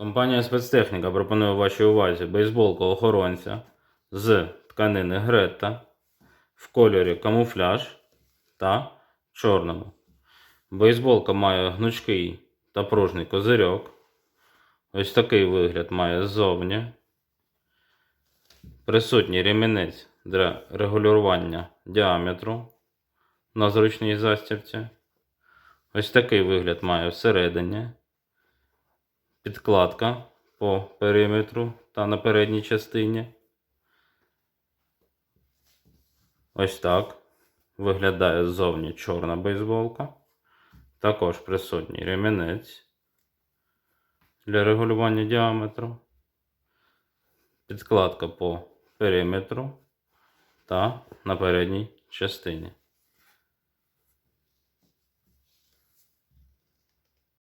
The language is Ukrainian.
Компанія спецтехніка пропонує вашій увазі бейсболку охоронця з тканини Гретта в кольорі камуфляж та чорному. Бейсболка має гнучкий та пружний козирьок. Ось такий вигляд має ззовні. Присутній ремінець для регулювання діаметру на зручній застібці. Ось такий вигляд має всередині. Підкладка по периметру та на передній частині. Ось так виглядає ззовні чорна бейсболка. Також присутній ремінець для регулювання діаметру. Підкладка по периметру та на передній частині.